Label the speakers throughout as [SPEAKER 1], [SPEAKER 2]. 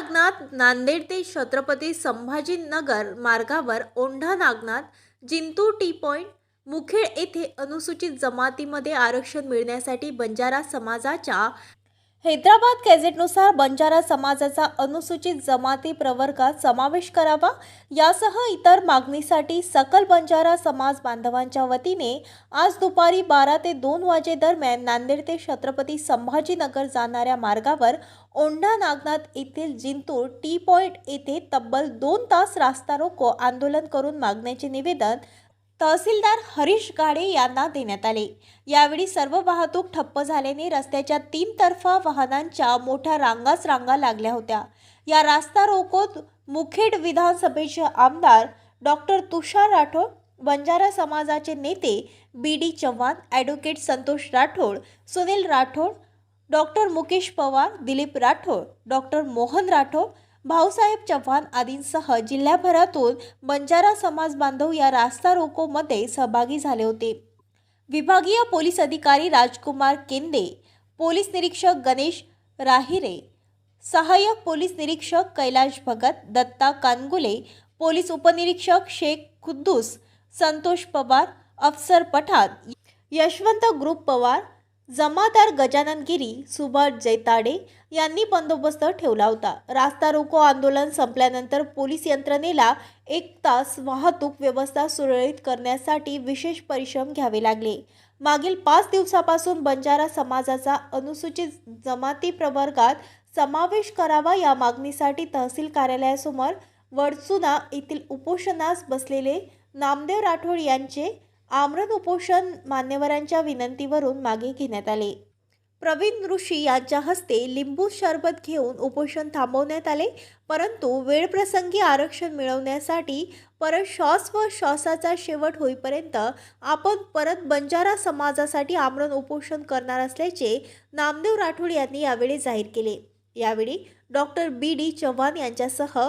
[SPEAKER 1] नागनाथ नांदेड ते छत्रपती संभाजीनगर मार्गावर Aundha Nagnath Jintur T point Mukhed येथे अनुसूचित जमातीमध्ये आरक्षण मिळण्यासाठी बंजारा समाजाच्या हैदराबाद गॅझेटनुसार बंजारा समाजाचा अनुसूचित जमाती प्रवर्गात समावेश करावा. यासह इतर मागणीसाठी सकल बंजारा समाज बांधवांच्या वतीने आज दुपारी बारा ते दोन वाजेदरम्यान नांदेड ते छत्रपती संभाजीनगर जाणाऱ्या मार्गावर ओंढा नागनाथ येथील जिंतूर टी पॉइंट येथे तब्बल दोन तास रास्ता रोको आंदोलन करून मागण्याचे निवेदन तहसीलदार हरीश गाडे यांना देण्यात आले. यावेळी सर्व वाहतूक ठप्प झाल्याने रस्त्याच्या तीन तर्फा वाहनांच्या मोठ्या रांगाच रांगा लागल्या होत्या. या रास्ता रोकोत मुखेड विधानसभेचे आमदार डॉक्टर तुषार राठोड बंजारा समाजाचे नेते B D Chavan advocate Santosh Rathod Sunil Rathod doctor Mukesh Pawar Dilip Rathod doctor Mohan Rathod Bhausaheb Chavan आदींसह जिल्ह्याभरातून बंजारा समाज बांधव या रास्ता रोकोमध्ये सहभागी झाले होते. विभागीय पोलीस अधिकारी राजकुमार केंदे पोलीस निरीक्षक गणेश राहिरे सहाय्यक पोलीस निरीक्षक कैलाश भगत दत्ता कानगुले पोलीस उपनिरीक्षक शेख खुद्दूस संतोष पवार अफसर पठाण यशवंत ग्रुप पवार जमादार गजानन गिरी सुभाष जैताडे यांनी बंदोबस्त ठेवला होता. रास्ता रोको आंदोलन संपल्यानंतर पोलीस यंत्रणेला एक तास वाहतूक व्यवस्था सुरळीत करण्यासाठी विशेष परिश्रम घ्यावे लागले. मागील पाच दिवसापासून बंजारा समाजाचा अनुसूचित जमाती प्रवर्गात समावेश करावा या मागणीसाठी तहसील कार्यालयासमोर वडचुना येथील उपोषणास बसलेले नामदेव राठोड यांचे आमरण उपोषण मान्यवरांच्या विनंतीवरून मागे घेण्यात आले. प्रवीण ऋषी यांच्या हस्ते लिंबू सरबत घेऊन उपोषण थांबवण्यात आले परंतु वेळप्रसंगी आरक्षण मिळवण्यासाठी परत श्वास व श्वासाचा शेवट होईपर्यंत आपण परत बंजारा समाजासाठी आमरण उपोषण करणार असल्याचे नामदेव राठोड यांनी यावेळी जाहीर केले. यावेळी डॉक्टर बी डी चव्हाण यांच्यासह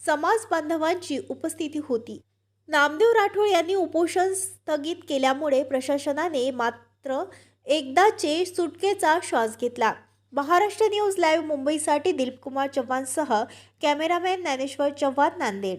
[SPEAKER 1] समाज बांधवांची उपस्थिती होती. नामदेव राठोड यांनी उपोषण स्थगित केल्यामुळे प्रशासनाने मात्र एकदाचे सुटकेचा श्वास घेतला. महाराष्ट्र न्यूज लाईव्ह मुंबईसाठी दिलीपकुमार चव्हाणसह कॅमेरामॅन ज्ञानेश्वर चव्हाण नांदेड.